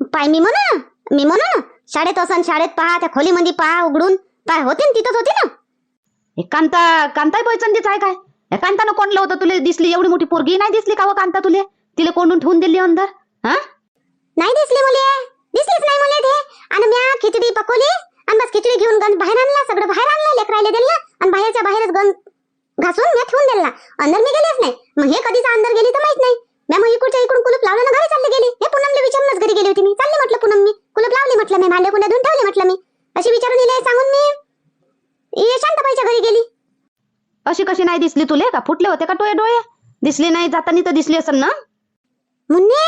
पाय मी म्हणू ना मी म्हणू. ना शाळेत असन शाळेत पहा त्या खोलीमध्ये पहा उघडून. पाय होते ना तिथंच होते ना? हे कांता कांताही पैचंदीच आहे काय? हे कांतानं कोणलं होतं तुले दिसली एवढी मोठी पोरगी नाही दिसली का व कांता तुले? तिला कोंडून ठेवून दिली अंदर हा? नाही दिसली मुले. दिसलीच नाही मुले ते. आणि म्या खिचडी पकवली आणि बस खिचडी घेऊन गंज बाहेर आणला सगळं बाहेर आणलं लेकरायला दिलं आणि बाहेरच्या बाहेरच गंज घासून म्या ठेवून दिला. अंदर मी गेलेच नाही. मग हे कधीच अंदर गेली तर माहीत नाही. म्या मग इकडच्या इकडून कुलूप लावलं ना घरी चालली गेली. हे पूनमले विचारूनच घरी गेली होती मी. चालली म्हटलं पूनम मी कुलूप लावली म्हटलं मी. भांडे कुंडे धुवून ठेवले म्हटलं मी. अशी विचारून दिले सांगून मी ये शांताबाईच्या घरी गेली. अशी कशी नाही दिसली तुले? का फुटले होते का डोळे डोळे? दिसली नाही जातानी तर दिसली असेल ना? मुन्ने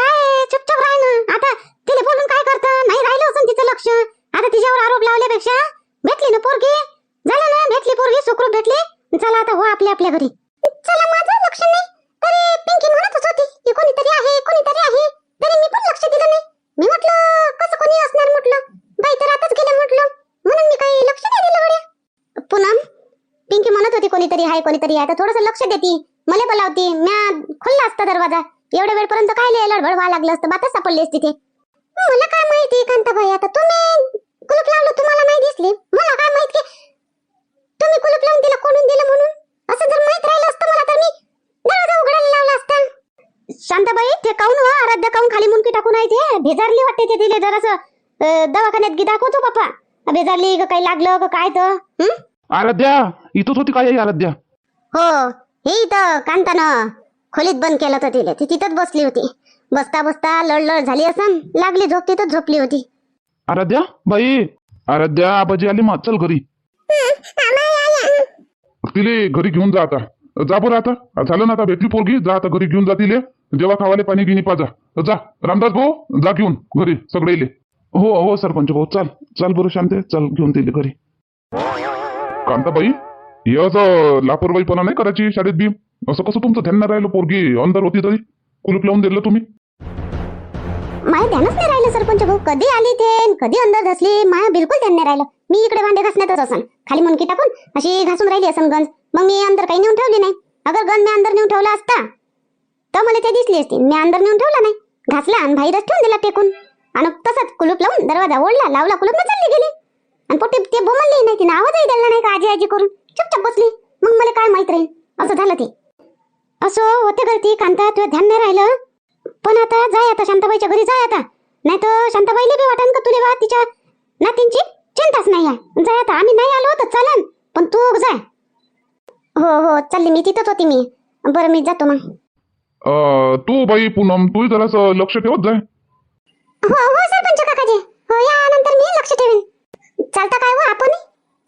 काय चुपचाप राह ना. आता तिला बोलून काय करतं? नाही राहिलं असून तिचं लक्ष. आता तिच्यावर आरोप लावल्यापेक्षा भेटली ना पोरगी? झालं ना? भेटली पोरगी? सुखरूप भेटली? चला आता हो आपल्या आपल्या घरी. चला माझं लक्ष नाही. तरी पिंकी म्हणतच होती की कोणीतरी आहे कोणीतरी आहे. तरी मी पण लक्ष दिलं नाही. मी म्हटलं कसं कोणी असणार म्हटलं? बाई तर आताच गेलं म्हटलं. म्हणून मी काही लक्ष नाही दिलं गड्या पूनम पिंकी म्हणत होती कोणीतरी आहे कोणीतरी आहे. तर थोडस लक्ष देती मला बोलावती म्या खुल्ला असता दरवाजा. एवढ्या वेळपर्यंत काय लय लढबड व्हायला लागलं असतं बातच सापडली असती ते. मला काय माहिती कांताबाई आता तुम्ही कुलूप लावलं तुम्हाला नाही दिसली? मला काय माहिती? तुम्ही कुलूप लावून दिलं कोणून दिलं म्हणून असं जर माहीत राहिलं असतं मला तर मी दरवाजा उघडायला लावला असता शांताबाई ते काऊन वा आराध्य काऊन खाली मुंडकी टाकून आहे ते? भेजारली वाटते ते तिले जरासं. दवाखान्यात गी दाखवतो बापा. भेजारली का काही लागलं का काय तर? हं? आराध्या इथंच होती काय ही आराध्या? हो हे इथं कांतानं. खोलीत बंद केलं होतं तिला. ती तिथंच बसली होती. बसता बसता लढलड झाली असं लागली झोप तिथंच झोपली होती. आराध्या बाई. आराध्या आबाजी आली मग चल घरी. तिले घरी घेऊन जा आता. जा बरं आता. झालं ना आता भेटली पोरगी. जा आता घरी घेऊन जा तिले. जेव्हा खावाले पाणी गिनी पाजा. जा रामदास भाऊ जा घेऊन घरी सगळे इले. हो हो सरपंच भाऊ चाल चाल बरं शांते चल घेऊन तिले घरी. कांताबाई हे असं लापरवाहीपणा नाही करायची शाळेत बी? असं कसं तुमचं ध्यान नाही राहिलं पोरगी अंदर होती तरी? कुलूप लावून दिलं तुम्ही? माय ध्यानच नाही राहिलं सरपंच भाऊ. कधी आली ते कधी अंदर घासली माया बिलकुल ध्यान नाही राहिलं. मी इकडे भांडे घासण्यातच असन. खाली मुनकी टाकून अशी घासून राहिली असन गंज. मग मी अंदर काही नेऊन ठेवली नाही. अगर गंज मी अंदर नेऊन ठेवला असता तर मला ते दिसली असती. मी अंदर नेऊन ठेवला नाही. घासला आणि बाहेरच ठेवून दिला टेकून आणि तसंच कुलूप लावून दरवाजा ओढला लावला कुलूप चालली गेली. आणि पोटी ते बोमलली नाही तिने आवाजही दिला नाही का आजी आजी करून. चुपचाप बसली. मग मला काय माहीत राहील असं झालं ते. असं होते गलती कांता तुझं ध्यान नाही राहिलं? पण आता जाय आता शांताबाईच्या घरी जाय आता. नाही तर शांताबाईला बी वाटन का तुले बा तिच्या नातींची चिंताच नाही आहे. जाय आता आम्ही नाही आलो तर चालन. पण तू जाय. हो हो चालली मी तिथंच होती मी. बरं मी जातो मग. अं, तू बाई पूनम तू जरा लक्ष ठेवत जाय. हो हो सरपंच काकाजी. हो यानंतर मी लक्ष ठेवीन. चालता काय हो आपण?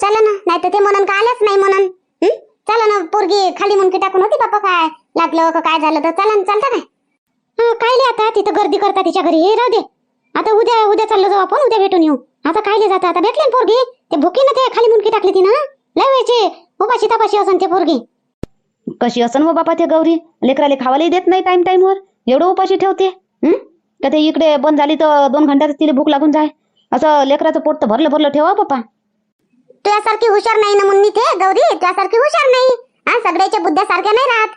चला ना नाही तर ते म्हणून का आल्याच नाही म्हणून हं? चला ना पोरगी खाली मुनकी टाकून होती बाप्पा काय? लागलं का काय झालं तर चला ना चालता काय? हं, काय ले आता? तिथं गर्दी करता तिच्या घरी. हे राहू दे. आता उद्या उद्या चाललो जाऊ आपण उद्या भेटून येऊ. आता काय ले जाता? आता भेटले ना पोरगी? ते भुकी ना ते खाली मुनकी टाकली तिनं लय वेळची उपाशी तपाशी असन ते पोरगी. कशी असन व बापा ते गौरी? लेकराले खावालाही देत नाही टाइम टाइमवर एवढं उपाशी ठेवते हं? का ते इकडे बंद झाली तर दोन घंट्यात तिला भूक लागून जाय. असं लेकराचं पोट तर भरलं भरलं ठेवा बापा. तुझ्यासारखी हुशार नाही ना मुन्नी ते गौरी? तुझ्यासारखी हुशार नाही. हा सगळ्याच्या बुद्ध्यासारख्या नाही राहत.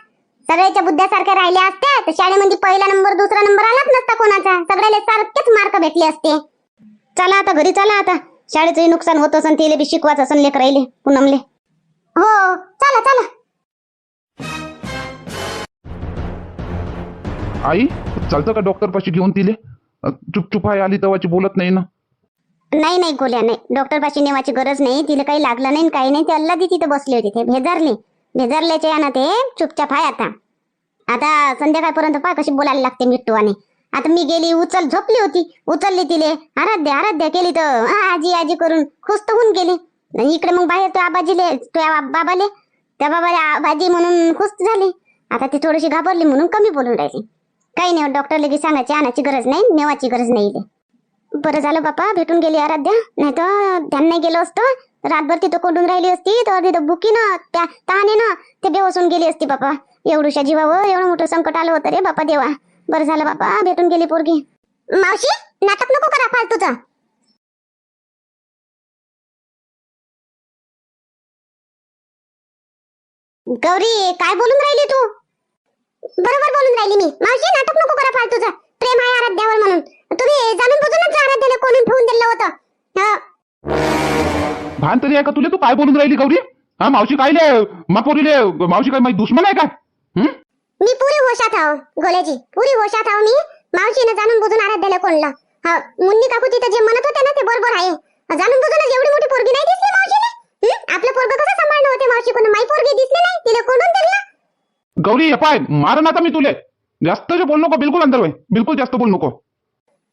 सगळ्याच्या बुद्ध्यासारख्या राहिल्या असत्या तर शाळेमध्ये पहिला नंबर दुसरा नंबर आलाच नसता कोणाचा. सगळ्याला सारखेच मार्क भेटले असते. चला आता घरी चला आता. शाळेचंही नुकसान होत असन तिले बी शिकवाच असन लेकर राहिले पूनमले. हो चला चला. आई चालतं का डॉक्टर पाशी घेऊन तिले? चुपचुप आहे आली तवाची बोलत नाही ना. नाही नाही गोल्या नाही. डॉक्टर पाशी नेवाची गरज नाही. तिला काही लागलं नाही काही नाही. ते अल्लादी तिथे बसले होते ते. भेजारली. भेजारल्याच्या यानं ते चुपचाप आहे आता. आता संध्याकाळपर्यंत पाय कशी बोलायला लागते मिट्टूवाने. आता मी गेली उचल झोपली होती. उचलली तिले. आराध्या आराध्या केली तर आजी आजी करून खुश तर होऊन गेली. इकडे मग बाहेर तो आबाजीले तो बाबाले. त्या बाबाला आबाजी म्हणून खुश झाली. आता ती थोडीशी घाबरली म्हणून कमी बोलून राहिली. काही नाही डॉक्टर लगेच सांगायची आणायची गरज नाही नेवाची गरज नाही बरं झालं बापा भेटून गेली आराध्या. नाही तर ध्यान नाही गेलो असतं. रातभर तिथं कोंडून राहिली असती तर तिथं बुकी ना त्या तहाने ना ते बेवसून गेली असती बापा. एवढूशा जीवावर एवढं मोठं संकट आलं होतं रे बापा देवा. बरं झालं बापा भेटून गेली पोरगी. मावशी नाटक नको करा फालतूचं. गौरी काय बोलून राहिली तू? बरोबर बोलून राहिली मी. मावशी नाटक नको करा फालतूचं. प्रेम आहे आराध्यावर म्हणून. तुम्ही जाणून बुजूनच जाणार त्याला कोणून ठेवून दिलं होतं? हं. भान तरी आहे का तुला? तू काय बोलून राहिली गौरी? हा मावशी काय मापोरीले मावशी काय माझी दुश्मन आहे काय? हं? मी पुरी होशात आहो गोल्याजी पुरी होशात आहो मी. मावशीनं जाणून बुजून आराध्याला कोणला? हा मुन्नी काकू तिथं जे म्हणत होते ना ते बरोबर आहे. जाणून बुजूनच एवढी मोठी पोरगी नाही दिसली मावशीने? आपलं पोरग कसं सांभाळणं होते मावशी? कोण माई पोरगी दिसली नाही? तिला कोणून दिलं? गौरी हे पाय मारन आता मी तुले. जास्त जे बोल नको बिलकुल अंदर होय बिलकुल जास्त बोल नको.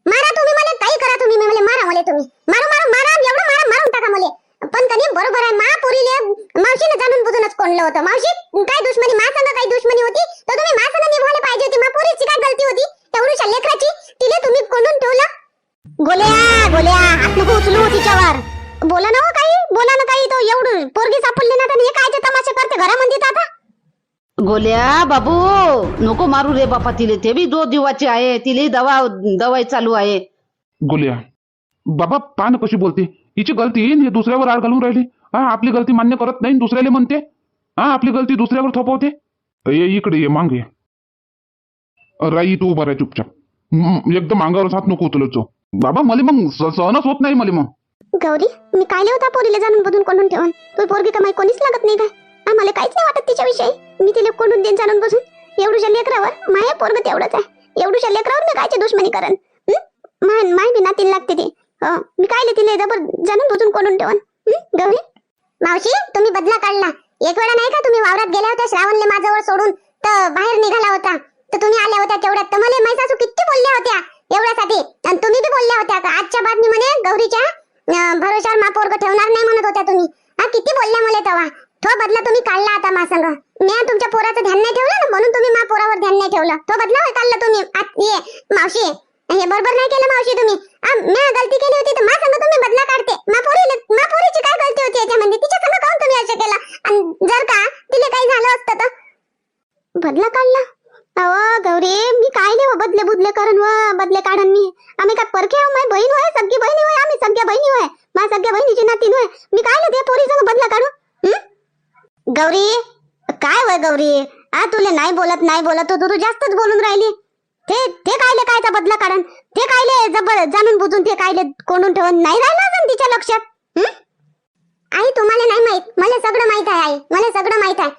मारा तुम्ही मला काही करा तुम्ही मी मला मारा मला तुम्ही. मारू मारू मारा एवढं मारा मारून टाका मला. पण कधी बरोबर आहे मा पोरीले मावशीने जाणून बुजूनच कोणलं होतं? मावशी काय दुश्मनी मा संग काही दुश्मनी होती? तर तुम्ही मा संग निभावले पाहिजे होती. मा पोरीची काय गलती होती? तेवढ्या लेकराची तिले तुम्ही कोणून ठेवलं? गोल्या गोल्या हात नको उचलू हो तिच्यावर. बोला ना हो काही बोला ना काही तो एवढं पोरगी सापडली ना तर हे कायचे तमाशे करते? घरामध्ये आता? गोल्या बाबू नको मारू रे बापा तिले. ते बी दो दिवाचे आहे. तिले दवा दवाई चालू आहे. गोल्या बाबा पहा ना कशी बोलते? हिची गलती हे दुसऱ्यावर आड घालून राहिली. हा आपली गलती मान्य करत नाही दुसऱ्याला म्हणते. हा आपली गलती दुसऱ्यावर थोपवते. ये इकडे ये मांग ये. राई तू उभा राह चुपचाप. हम्म, एकदम अंगावर हात नको उचलत जाऊ बाबा मला मग स- सहनच होत नाही मला मग. गौरी मी काय होता पोरीला जाणून बघून कोणून ठेवून? तू पोरगी कमाई कोणीच लागत नाही काय आम्हाला काहीच नाही वाटत तिच्याविषयी. मी तिला कोणून देईन जाणून बसून एवढ्या लेकरावर माया पोरग तेवढंच आहे. एवढ्या लेकरावर मी कायची दुश्मनी करन? माय माय बी नातीन लागते ते. मी काय तिला जबर जाणून बुजून कोणून ठेवन. गौरी? मावशी तुम्ही बदला काढला. एक वेळा नाही का तुम्ही वावरात गेल्या होत्या श्रावणले माझ्यावर सोडून तर बाहेर निघाला होता. तर तुम्ही आल्या होत्या तेवढ्यात. तर मला माई सासू किती बोलल्या होत्या? एवढ्यासाठी आणि तुम्ही बी बोलल्या होत्या का? आजच्या बाद मी म्हणे गौरीच्या भरोशावर मापोरग ठेवणार नाही म्हणत होत्या तुम्ही. हा किती बोलल्या मला तेव्हा? तो बदला तुम्ही काढला आता मा संग. मी तुमच्या पोराचं ध्यान नाही ठेवलं ना? म्हणून तुम्ही मा पोरावर ध्यान नाही ठेवलं. तो बदला काढला तुम्ही. ये मावशी. हे बरोबर नाही केलं मावशी तुम्ही. मी गलती केली होती तर मा संग तुम्ही बदला काढते. मा पोरी मा पोरीची काय गलती होती याच्यामध्ये? तिच्या संग काऊन तुम्ही असं केलं? आणि जर का तिला काही झालं असतं तर? बदला काढला? अहो गौरी मी काय नाही हो बदले बुदले करून व बदले काढन मी. आम्ही काय परखे आहो? माझी बहीण होय सगळी बहिणी होय आम्ही सगळ्या बहिणी होय. माझ्या सगळ्या बहिणीची नातीन होय. मी काय ते पोरी संग बदला काढू? हम्म गौरी? काय वय गौरी? आ तुले नाही बोलत नाही बोलत तू तू जास्तच बोलून राहिली. ते ते कायले कायचा बदला कारण? ते कायले जबर जाणून बुजून ते कायले कोंडून ठेवून नाही राहिलं अजून तिच्या लक्षात? आई तुम्हाला नाही माहीत. मला सगळं माहीत आहे आई. मला सगळं माहीत आहे.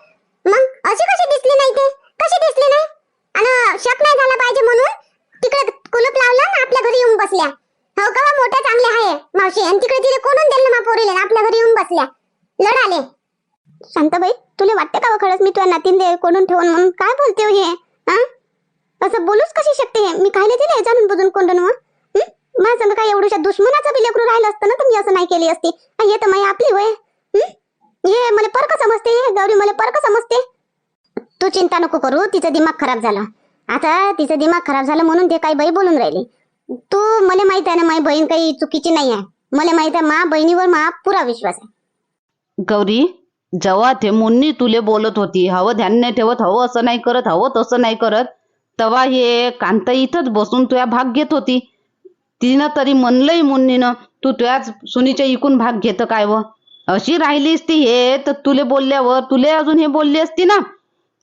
मग अशी कशी दिसली नाही ते? कशी दिसली नाही? आणि शक नाही झाला पाहिजे म्हणून तिकडे कुलूप लावलं ना आपल्या घरी येऊन बसल्या. हो का मोठ्या चांगल्या आहे मावशी. आणि तिकडे तिथे कोणून दिलं ना पोरीले आपल्या घरी येऊन बसल्या. लढाले. शांताबाई तुला वाटते का खरंच मी तुझ्या नातींदे कोणून ठेवून म्हणून काय बोलते हो हे हा? असं बोलूच कशी शकते मी खायला दिले जाणून बुजून कोंडून व? हं? माझ्या संग काय एवढ्या दुश्मनाचा बी लेकरू राहिलं असतं ना तर मी असं नाही केली असती? हे तर माई आपली होय हे? मला परक समजते गौरी मला परक समजते? तू चिंता नको करू तिचं दिमाग खराब झालं. आता तिचं दिमाग खराब झालं म्हणून ते काही बाई बोलून राहिली. तू मला माहीत आहे ना माझी बहीण काही चुकीची नाही आहे. मला माहीत आहे मा बहिणीवर मा पुरा विश्वास आहे. गौरी? जेव्हा ते मुन्नी तुले बोलत होती हवं ध्यान नाही ठेवत हवं असं नाही करत हवं तसं नाही करत तेव्हा हे कांता इथंच बसून तुया भाग घेत होती. तिनं तरी म्हणलंय मुन्नीनं तू तुयाच सुनीच्या इकून भाग घेत काय व? अशी राहिलीस ती हे तर तुले बोलल्यावर तुले अजून हे बोलली असती ना?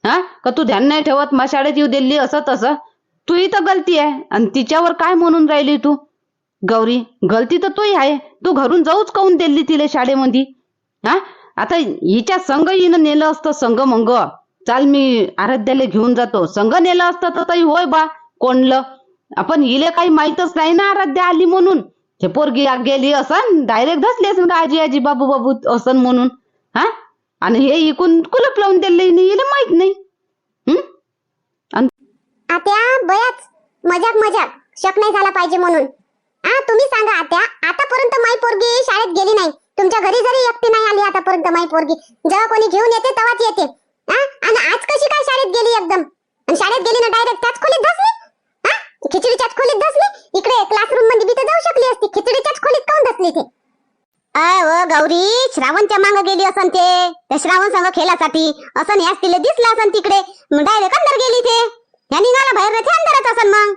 हा? का तू ध्यान नाही ठेवत मा शाळेत येऊ दिली असं तसं? तू तर गलती आहे आणि तिच्यावर काय म्हणून राहिली तू? गौरी गलती तर तूही आहे तू घरून जाऊच काऊन दिली तिले शाळेमध्ये हा? आता हिच्या संघ हिनं नेलं असतं संघ मंग. चाल मी आराध्याला घेऊन जातो. संघ नेलं असतं तर ताई होय बा कोणलं? आपण हिले काही माहीतच नाही ना आराध्या आली म्हणून. हे पोरगी गेली असन डायरेक्ट धसली असं आजी आजी बाबू बाबू असन म्हणून. हा? आणि हे इकून कुलप लावून दिले हिला माहीत नाही. आत्या बयाच मजाक मजाक. शक नाही झाला पाहिजे म्हणून. आ तुम्ही सांगा आत्या आतापर्यंत माई पोरगी शाळेत गेली नाही. तुमच्या घरी जरी एकटी नाही आली आतापर्यंत माई पोरगी जेव्हा कोणी घेऊन येते तेव्हाच येते. आणि आज कशी काय शाळेत गेली एकदम? आणि शाळेत गेली ना डायरेक्ट त्याच खोलीत धसली खिचडीच्याच खोलीत धसली इकडे क्लासरूममध्ये बी तर जाऊ शकली असती. खिचडीच्याच खोलीत काऊन धसली ते? अय गौरी श्रावणच्या मांग गेली असन ते. त्या श्रावण संघ खेळासाठी. असं याच तिला दिसलं असन तिकडे. डायरेक्ट अंदर गेली ते. या निघाला बाहेर ते अंदरच असन मग.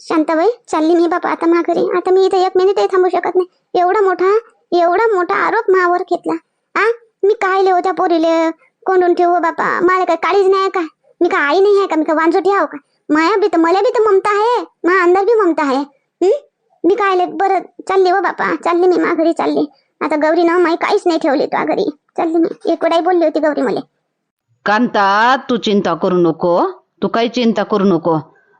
शांताबाई चालली मी बापा. आता माघारी. आता मी इथे एक मिनिटही थांबू शकत नाही. एवढा मोठा एवढा मोठा आरोप मावर घेतला. आ? मी काय लिहो त्या पोरीले? कोंडून ठेवू हो बापा? मला काय काळीच नाही का? मी काय आई नाही आहे का? मी काय वांजोटी आहो का? माया बी तर मला बी तर ममता आहे. मा अंदर बी ममता आहे. मी काय बरं चालली हो बापा. चालली मी माघारी चालली. आता गौरी ना माई काहीच नाही ठेवली तुझ्या घरी. चालली मी. एक बोलली होती गौरी मला. कांता तू चिंता करू नको. तू काही चिंता करू नको.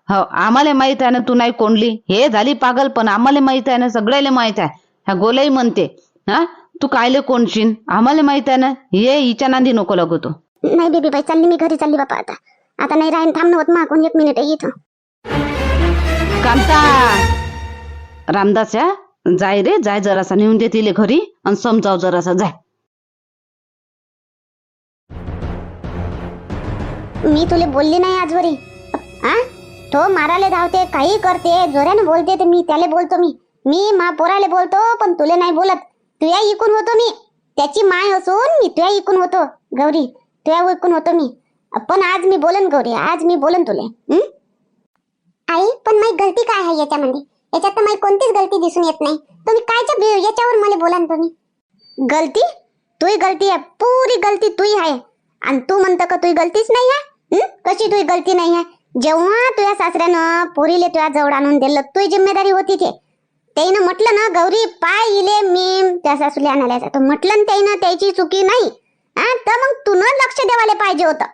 हो आम्हाला माहीत आहे ना तू नाही कोंडली. हे झाली पागल पण आम्हाला माहीत आहे ना सगळ्याला माहीत आहे. ह्या गोलाई म्हणते हा? तू कायले कोणशीन आम्हाला माहीत आहे ना ये हिच्या नांदी नको लागू तू. नाही बेबी बाई चालली मी घरी चालली बापा आता. आता नाही राहीन थांब होत मागून एक मिनिट आहे इथं. कांता! रामदास या जाय रे जाय जरासा नेऊन दे तिले घरी आणि समजाव जरासा जाय. मी तुले बोलली नाही आजवरी. आ तो माराले धावते काही करते जोऱ्यानं बोलते तर मी त्याला बोलतो मी. मी मा पोराले बोलतो पण तुले नाही बोलत. तुया इकून होतो मी. त्याची माय असून मी तुया इकून होतो गौरी. तुया इकून होतो मी. पण आज मी बोलन गौरी. आज मी बोलन तुले. आई पण माझी गलती काय आहे याच्यामध्ये? याच्यात तर माझी कोणतीच गलती दिसून येत नाही. तुम्ही कायच्या याच्यावर मला बोला तुम्ही? गलती? तुही गलती आहे. पुरी गलती तुही आहे. आणि तू म्हणतो का तुही गलतीच नाही आहे? कशी तुही गलती नाही आहे? जेव्हा तुझ्या सासऱ्यानं पोरीले तुझ्या जवळ आणून दिलं तुझी जिम्मेदारी होती ते त्याईनं म्हटलं ना गौरी पाय इले मी त्या सासूले आणायला तर म्हटलं ना त्याईनं त्याची चुकी नाही. हा तर मग तू लक्ष देवायला पाहिजे होतं.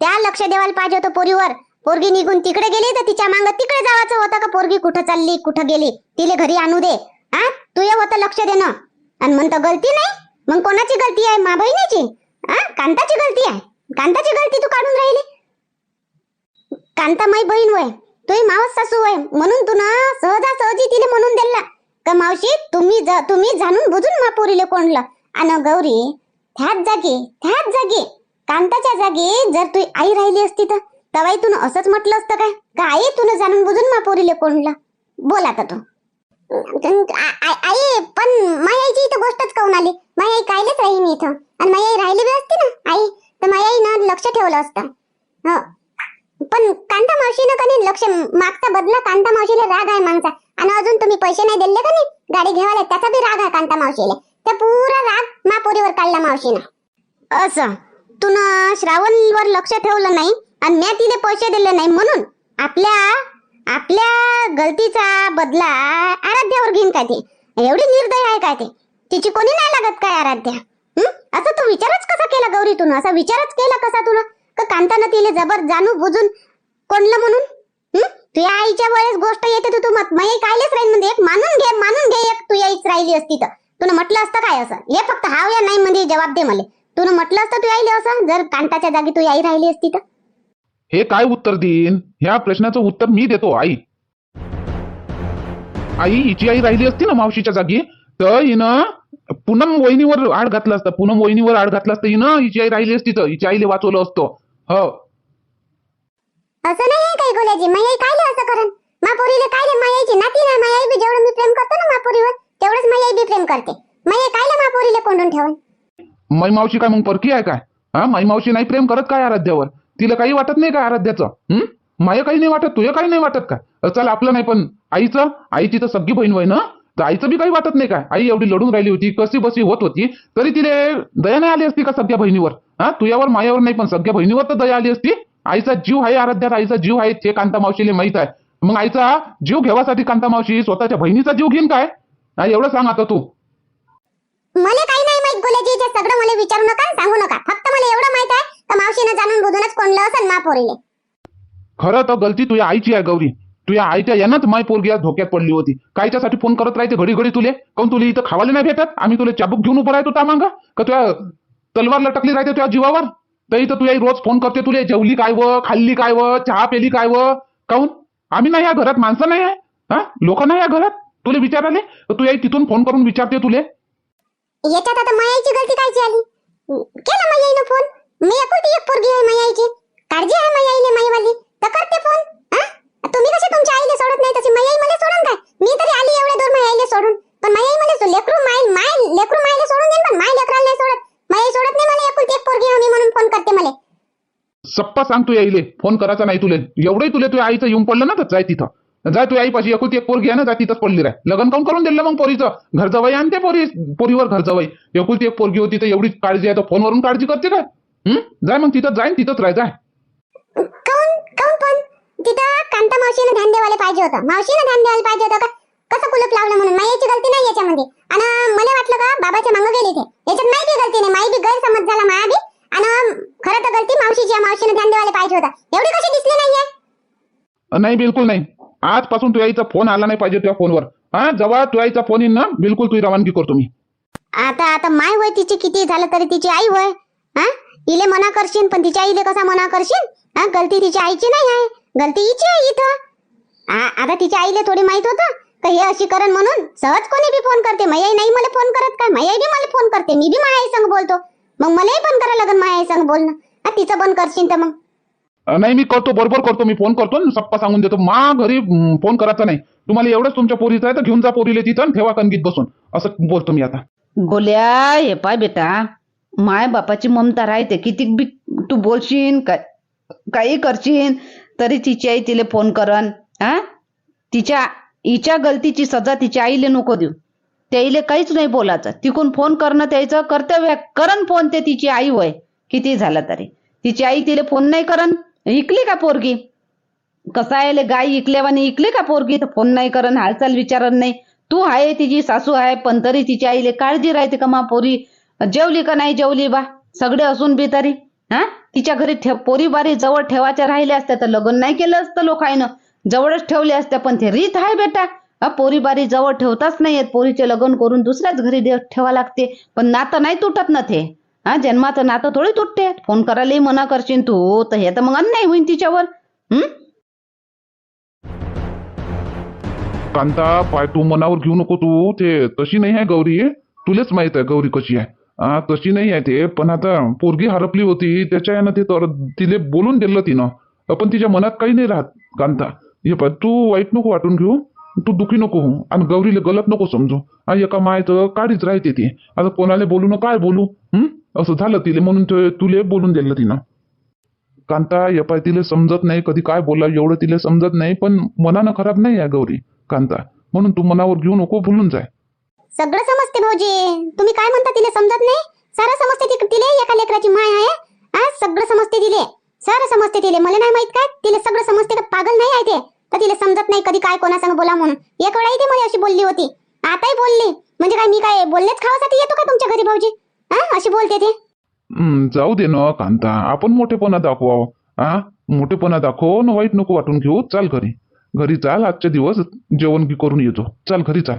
त्या लक्ष देवायला पाहिजे होतं पोरीवर. पोरगी निघून तिकडे गेली तर तिच्या मांग तिकडे जावाचं होतं का? पोरगी कुठं चालली कुठं गेली? तिले घरी आणू दे. हा तुझे होतं लक्ष देणं. आणि म्हणतो गलती नाही. मग कोणाची गलती आहे? मा बहिणीची? हा कांताची गलती आहे. कांताची गलती तू काढून राहिली. कांता माई बहीण वय. तुही मावस सासू आहे म्हणून तू ना सहजासहजी तिने म्हणून दिला. का मावशी तुम्ही जा, तुम्ही जाणून बुजून मापुरीले कोणलं आणि गौरी त्याच जागी त्याच जागी. कांताच्या जागी जर तू आई राहिली असती तर तवाई तू असंच म्हटलं असतं काय? का आई तुला जाणून बुजून मापुरीले पोरीले बोला का आता तू आई पण माई आईची इथं गोष्टच काऊन आली? माई आई कायलेच राही मी इथं. आणि माई राहिली बी असती ना आई? तर माई ना लक्ष ठेवलं असतं. हो. पण कांता मावशीनं कधी लक्ष मागचा बदला? कांता मावशीला राग आहे मागचा आणि अजून तुम्ही पैसे नाही दिले का नाही? गाडी घेवायला त्याचा बी राग आहे कांता मावशीला. त्या पुरा राग मापोरीवर काढला मावशीनं. असं? तुन श्रावणवर लक्ष ठेवलं नाही आणि म्या तिने पैसे दिले नाही म्हणून? आपल्या आपल्या गलतीचा बदला आराध्यावर घेईन काय ते? एवढी निर्दय आहे काय ते? तिची कोणी नाही लागत काय आराध्या? असं तू विचारच कसा केला गौरी तुन असा विचारच केला कसा तुला? का कांतानं तिले जबर जाणू बुजून कोणलं म्हणून? हं? तुझ्या आईच्या वेळेस गोष्ट येते तू मत कायलेच राहील म्हणजे एक मानून घे मानून घे एक तुझी आईच राहिली असती तर. तुला म्हटलं असतं काय असं? हे फक्त हाव या नाही म्हणजे जवाब दे मला. तुला म्हटलं असतं तू आईले असं? जर कांताच्या जागी तू आई राहिली असती तर? हे काय उत्तर देईन? ह्या प्रश्नाचं उत्तर मी देतो आई. आई हिची आई राहिली असती ना मावशीच्या जागी? तर हिनं पूनम वहिनीवर आड घातलं असतं पूनम वहिनीवर आड घातलं असतं हिनं हिची आई राहिली असती तर. हिच्या आईले वाचवलं असतो. हो. असं नाही काही गोल्याजी माई आई कायले असं करन. मापोरीले कायले माई आईची नाती ना माई आई बी जेवढं मी प्रेम करतो ना मापोरीवर तेवढंच माई आई बी प्रेम करते. माई आई कायले मापोरीले कोंडून ठेवन. माई मावशी काय मग परकी आहे काय? हा? माई मावशी नाही प्रेम करत काय आराध्यावर? तिला काही वाटत नाही काय आराध्याचं? हं? माया काही नाही वाटत तुझं काही नाही वाटत काय अ, चल आपलं नाही पण आईचं? आईची तर सगळी बहीण होय ना तर आईचं बी काही वाटत नाही काय? आई एवढी लढून राहिली होती कशी बसी होत होती तरी तिले दया नाही आली असती का सगळ्या बहिणीवर? हा? तुझ्यावर मायावर नाही पण सगळ्या बहिणीवर तर दया आली असती. आईचा जीव आहे आराध्यात आईचा जीव आहे ते कांता मावशीला माहीत आहे. मग आईचा जीव घेवासाठी कांता मावशी स्वतःच्या बहिणीचा जीव घेईन काय? एवढं सांग आता तू. मला काही नाही माहीत सगळं मला विचारू नका सांगू नका. फक्त मला एवढं माहीत आहे का मावशीनं जाणून बुजूनच कोणलं असेल मापोरीले खरं तर गलती तुझ्या आईची आहे गौरी. तुझ्या आईच्या यांनाच माय पोरगी आज धोक्यात पडली होती. कायच्यासाठी फोन करत राहते घडी घडी तुले? काऊन तुला इथं खावाले नाही भेटत? आम्ही तुला चाबूक घेऊन उभं राहतो मांगा का तुझ्या तलवार लटकली राहते तुझ्या जीवावर? तर इथं तुझ्या रोज फोन करते तुले जेवली काय व खाल्ली काय व चहा पेली काय व? काऊन आम्ही नाही या घरात माणसं नाही आहे. हा? लोक नाही या घरात? तुले विचाराले? तर तुझ्या आई तिथून फोन करून विचारते तुले. याच्यात आता मायाची गलती कायची आली? केला फोन मी एकुलती एक पोरगी आहे माई आईची काळजी आहे माई आईले तर करते फोन तुम्ही कसे तुमच्या आईले सोडत नाही? तशी माई आई मला सोडून काय? मी तरी आली एवढ्या दूर माई आईले सोडून. पण माई आई मला लेकरू माई माय लेकरू मायले सोडून देईन पण माय लेकराला नाही सोडत. माई सोडत नाही मला एकुलती एक पोरगी मी म्हणून फोन करते मला. सप्पा सांग तू याईले फोन करायचा नाही तुले. एवढंही तुले तुझ्या आईचं येऊन पडलं ना तर जाय तिथं. जाय तुझ्या आई पाशी एकुलती एक पोरगी आहे ना जा तिथंच पडली राय लग्न काऊन करून दिलं मग पोरीचं? घर जवाई आणते पोरी पोरीवर घर जवाई एकुलती एक पोरगी होती तर एवढी काळजी आहे तर फोनवरून काळजी करते काय? हं? जाय मग तिथं जाईन तिथंच राह जाय काऊन काऊन पण तिथं कांता मावशीनं ध्यान द्यायला पाहिजे होतं. मावशीनं ध्यान द्यायला पाहिजे होतं का? कसं कुलूप लावलं म्हणून? मायाची गलती नाही याच्यामध्ये. आणि मला वाटलं का बाबाच्या मागं गेले ते. याच्यात बी गलती नाही. माही बी गैरसमज झाला माया बी. आणि खरं तर गलती मावशीची. मावशीने ध्यान द्यायला पाहिजे होता. एवढी कशी दिसली नाहीये? नाही बिलकुल नाही. आजपासून तुझ्या आईचा फोन आला नाही पाहिजे तुझ्या फोनवर. हा जेव्हा तुझ्या आईचा फोन येईल ना? बिलकुल तुझी रवानगी करतो मी. आता आता माय होय तिची किती झालं तरी तिची आई होय हा? इले मना करशील पण तिच्या आईले कसा मना करशील हा गलती तिच्या आईची नाही आहे. गलती हिची आहे इथं. आ- आता तिच्या आईले थोडी माहीत होतं का हे अशी करण म्हणून सहज कोणी बी फोन करते. माई आई नाही मला फोन करत काय माई आई बी मला फोन करते. मी बी माया आई संग बोलतो. मग मलाही पण करायला लागेल माया आई संग बोलणं. तिचं बंद करशील तर मग. नाही मी करतो बरोबर करतो मी फोन करतो सप्पा सांगून देतो. मा घरी हं, फोन करायचा नाही. तुम्हाला एवढंच तुमच्या पोरीचं आहे तर घेऊन जा पोरीले तिथं ठेवा कणगीत बसून. असं बोलतो मी आता. गोल्या हे पाय बेटा. माय बापाची ममता राहते. किती बी तू बोलशील काय काही करशील तरी तिची आई तिला फोन करन हा? तिच्या हिच्या गलतीची सजा तिच्या आईले नको देऊ. त्याईले काहीच नाही बोलायचं. तिकून फोन करणं त्याचं कर्तव्य करन फोन ते तिची आई होय किती झालं तरी. तिची आई तिला फोन नाही करन. इकली का पोरगी? कसा आहे ले गाय इकल्यावानी इकली का पोरगी? तर फोन नाही करन हालचाल विचारन नाही. तू आहे तिची सासू आहे पण तरी तिच्या आईले काळजी राहते का मा पोरी? जेवली का नाही जेवली बा? सगळे असून बी तरी. हा? तिच्या घरी ठेव पोरी बारी जवळ ठेवायच्या राहिल्या असत्या तर लग्न नाही केलं असतं लोकांनं जवळच ठेवले असत्या पण ते रीत आहे बेटा. पोरीबारी पोरी बारी जवळ ठेवताच नाही येत. पोरीचे लग्न करून दुसऱ्याच घरी ठेवा लागते. पण नातं नाही तुटत ना ते. हा जन्माचं नातं थोडी तुटते. फोन करायलाही मना करशील तू तर हे तर मग अन्याय होईन तिच्यावर. हम्म कांता पाय तू मनावर घेऊ नको तू. ते तशी नाही आहे गौरी. तुलेच माहीत आहे गौरी कशी आहे. तशी नाही आहे ते पण आता पोरगी हरपली होती त्याच्या यानं ते तर तिले बोलून दिलं तिनं. पण तिच्या मनात काही नाही राहत कांता. हे पाय तू वाईट नको वाटून घेऊ तू दुखी नको हो आणि गौरीला गलत नको समजू. आणि एका मायचं काढीच राहते ती. आता कोणाला बोलू ना काय बोलू हम्म असं झालं तिले म्हणून तुले बोलून दिलं तिनं. कांता यपाय पाय तिला समजत नाही कधी काय बोला एवढं तिला समजत नाही पण मनानं खराब नाही आहे गौरी कांता. म्हणून तू मनावर घेऊ नको भुलून जाय. सगळं समजते भाऊजी. तुम्ही काय म्हणता तिला समजत नाही? सारं समजते तिले एका लेकराची माय आहे. सगळं समजते तिले. सारं समजते तिले. मला नाही माहीत काय? तिला सगळं समजते का? पागल नाही आहे ते. तर तिला समजत नाही कधी काय कोणासंग बोला म्हणून. एक वेळाही ते मला अशी बोलली होती. आताही बोलली. म्हणजे काय मी काय बोललेच खावासाठी येतो का तुमच्या घरी भाऊजी? हा अशी बोलते ते. जाऊ दे ना कांता. आपण मोठेपणा दाखवाव. हा मोठेपणा दाखव न वाईट नको वाटून घेऊ. चाल घरी. घरी चाल आजच्या दिवस जेवण करून येतो. चाल घरी चाल.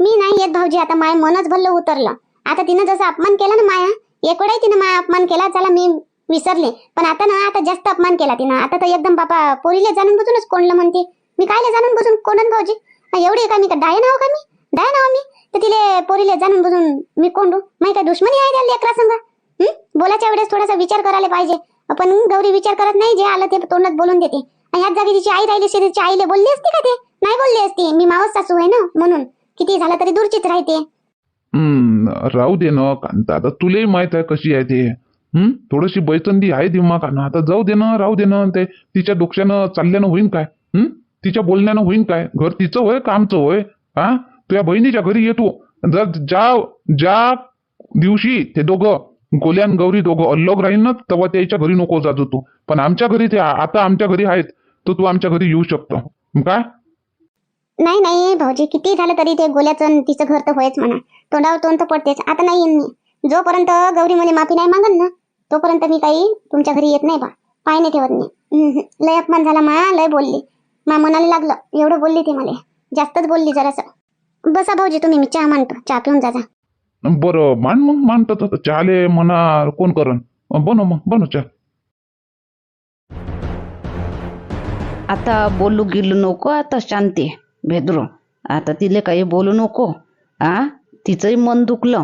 मी नाही येत भाऊजी आता माय मनच भल्लं उतरलं. आता तिनं जसं अपमान केला ना माया एकोडाही तिनं माया अपमान केला चला मी विसरले. पण आता ना आता जास्त अपमान केला तिनं. आता तर एकदम बापा पोरीला जाणून बसूनच कोणलं म्हणते? मी कायले जाणून बसून कोणन भाऊजी? एवढे एवढी मी? का डाय नाव का मी? डाय नाव मी? तर तिले पोरीले जाणून बसून मी कोंडू? माही काय दुश्मनी आहे त्या लेकरा संघ बोलायच्या वेळेस थोडासा विचार करायला पाहिजे. पण गौरी विचार करत नाही जे आलं ते तोंडात बोलून देते. आणि ह्याच जागी तिची आई राहिली असती तिच्या आईले बोलली असती का ते? नाही बोलली असती. मी मावस सासू आहे ना म्हणून. किती झालं तरी दूरचीच राहते. हम्म राहू दे ना कांता आता तुलाही माहीत आहे कशी आहे ते. हम्म थोडीशी बैतंदी आहे दिमागानं. आता जाऊ दे ना राहू दे ना ते तिच्या डोक्यानं चालल्यानं होईन काय? हम्म तिच्या बोलण्यानं होईन काय? घर तिचं होय कामचं होय? हा? तुझ्या बहिणीच्या घरी येतो जर ज्या ज्या दिवशी ते दोघं गोल्यान गौरी दोघं अल्लग राहील ना तेव्हा त्याच्या घरी नको जातो तू. पण आमच्या घरी ते आता आमच्या घरी आहेत तर तू आमच्या घरी येऊ शकतो. काय? नाही नाही भाऊजी किती झालं तरी ते गोल्याचं तिचं घर तर होयच म्हणा. तोंडावर तोंड तर पडतेच. आता नाही येईन मी. जोपर्यंत गौरी मला माफी नाही मागन ना तोपर्यंत मी काही तुमच्या घरी येत नाही बा. पाय नाही ठेवत मी. लय अपमान झाला मा लय बोलली. मा मनाला लागलं. एवढं बोलली ती मला. जास्तच बोलली जरासं. बसा भाऊजी तुम्ही मी चहा मांडतो. चहा पिऊन जा. बरं मान मग मानतो तर. चहाले म्हणा कोण करण? बनव मग बनव चहा. आता बोलू गेलो नको आता शांती. भेदरू. आता तिले काही बोलू नको. आ? तिचंही मन दुखलं.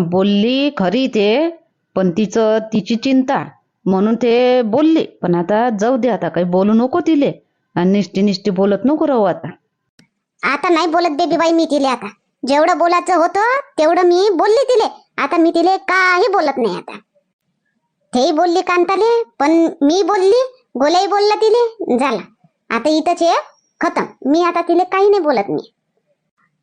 बोलली खरी ते पण तिचं तिची चिंता. म्हणून ते बोलली. पण आता जाऊ दे आता काही बोलू नको तिले. आणि निष्ठी निष्ठी बोलत नको राहू आता. आता नाही बोलत बेबी बाई मी तिले आता. जेवढं बोलायचं होतं तेवढं मी बोलली तिले. आता मी तिले काही बोलत नाही आता. तेही बोलली कांताले पण मी बोलली गोलाई बोलला तिले. झाला. आता इथंच हे खतम. मी आता तिले काही नाही बोलत मी.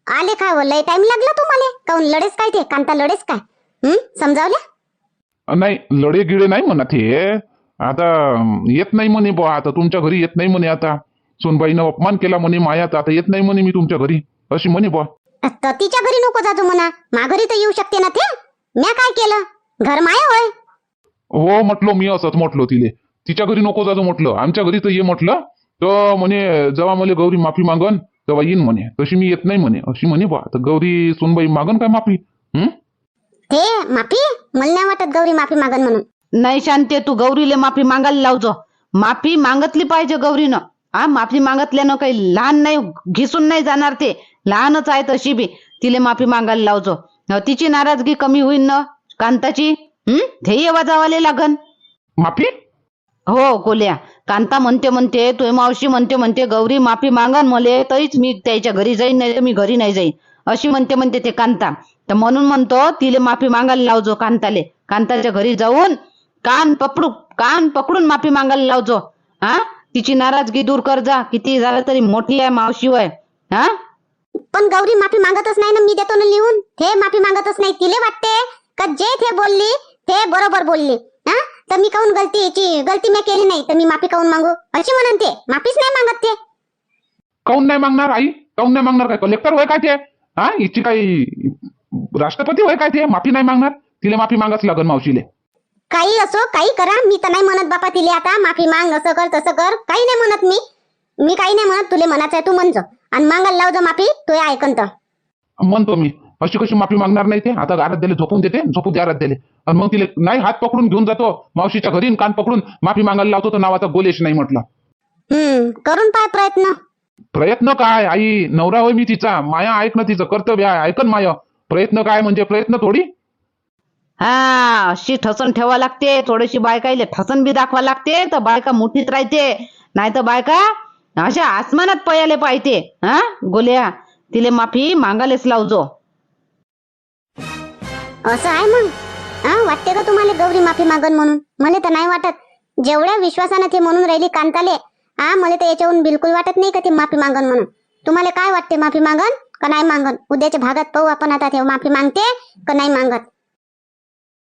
आले काय हो? लय टाइम लागला तुम्हाला. काऊन लढेच काय ते? कांता लढेच काय? हं? समजावल्या नाही लढे गिळे नाही म्हणत हे. आता येत नाही म्हणे बुवा. आता तुमच्या घरी येत नाही म्हणे आता. सोनबाईनं अपमान केला म्हणे मायाचा आता येत नाही म्हणे मी तुमच्या घरी. अशी म्हणे बा तर तिच्या घरी नको जातो म्हणा. माघारी तर येऊ शकते ना ते. म्या काय केलं? घर माया होय? हो म्हटलो मी असंच म्हटलो तिले. तिच्या घरी नको जातो म्हटलं. आमच्या घरी तर ये म्हटलं. तर म्हणे जेव्हा मला गौरी माफी मागन तेव्हा येईन म्हणे. तशी मी येत नाही म्हणे. अशी म्हणे बा. तर गौरी सोनबाई मागन काय माफी? हं? ते माफी? मला नाही वाटत गौरी माफी मागन म्हणून. नाही शांते तू गौरीले माफी मागायला लावजो माफी मागतली पाहिजे गौरीनं. हा माफी मागतल्यानं काही लहान नाही घिसून नाही जाणार ते. लहानच आहे तशी बी. तिले माफी मागायला लावजो अं, तिची नाराजगी कमी होईल ना कांताची? हम्म ध्येय वाजावाले लागन. माफी? हो गोल्या कांता म्हणते म्हणते तुझी मावशी म्हणते म्हणते गौरी माफी मागा मले तरीच मी त्याच्या घरी जाईन नाही तर मी घरी नाही जाईन. अशी म्हणते म्हणते ते कांता. तर म्हणून म्हणतो तिले माफी मागायला लावजो कांताले. कांताच्या घरी जाऊन कान पकडू कान पकडून माफी मागायला लावजो. हा? तिची नाराजगी दूर कर जा. किती झालं तरी मोठी आहे मावशी वय हा? पण गौरी माफी मागतच नाही ना मी देतो ना लिहून. हे माफी मागतच नाही. तिले वाटते का जे थे बोलली ते बरोबर बोलली. तर मी काऊन गलती याची? गलती मी केली नाही तर मी माफी काऊन मागू? अशी म्हणून ते माफीच नाही मागत ते. काऊन नाही मागणार आई? काऊन नाही मागणार काय? कलेक्टर होय काय ते? हा हिची काही राष्ट्रपती होय काय ते? माफी नाही मागणार? तिला माफी मागाच लागन मावशीले. काही असो काही करा. मी तर नाही म्हणत बापा तिले आता. माफी माग असं कर तसं कर. काही नाही म्हणत मी. मी काही नाही म्हणत. तुले म्हणायचं आहे तू म्हणजो. आणि मागायला लाव जो माफी. तू ऐकन तर म्हणतो मी. अशी कशी माफी मागणार नाही ते? आता दिले झोपून देते झोपू द्या दिले आणि मग तिले नाही हात पकडून घेऊन जातो. मावशीच्या घरी कान पकडून माफी मागायला लावतो तर नावाचा गोलेश नाही म्हटलं. हम्म करून पाय प्रयत्न. प्रयत्न काय आई? नवरा होय मी तिचा. माया ऐक ना तिचं कर्तव्य आहे. ऐकन माय. प्रयत्न काय म्हणजे प्रयत्न थोडी? हा अशी ठसन ठेवा लागते. थोडीशी बायकाईले ठसन बी दाखवा लागते तर बायका मुठीत राहते. नाही तर बायका अशा आसमानात पयाले पाहिजे हा गोल्या तिले माफी मागायलाच लावजो. असं आहे मग? हा वाटते का तुम्हाला गौरी माफी मागन म्हणून? मला तर नाही वाटत. जेवढ्या विश्वासानं ते म्हणून राहिली कांताले हा मला तर याच्याहून बिलकुल वाटत नाही का ते माफी मागन म्हणून. तुम्हाला काय वाटते माफी मागन का नाही मागन? उद्याच्या भागात पाहू आपण आता ते माफी मागते का नाही मागत.